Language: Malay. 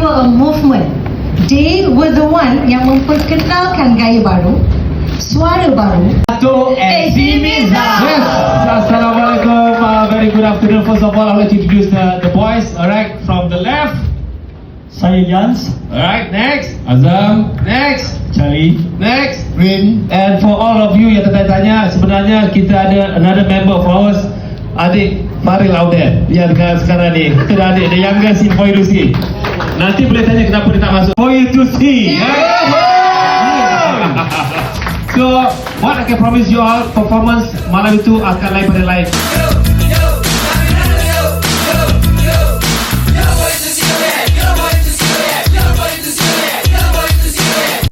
were a movement. They were the one yang memperkenalkan gaya baru, suara baru. To Eximiza. Yes. Assalamualaikum. Uh, very good afternoon. First of all, I would like to introduce the, the boys. Alright, from the left. Saya Jans, Alright, next. Azam. Next. Charlie, Next. Win. And for all of you yang tertanya-tanya, sebenarnya kita ada another member of ours. Adik Faril out there. Dia dekat sekarang ni. Kita ada adik, the youngest in For. Nanti boleh tanya kenapa dia tak masuk. For You See. So, what I can promise you all, performance malam itu akan lain pada lain.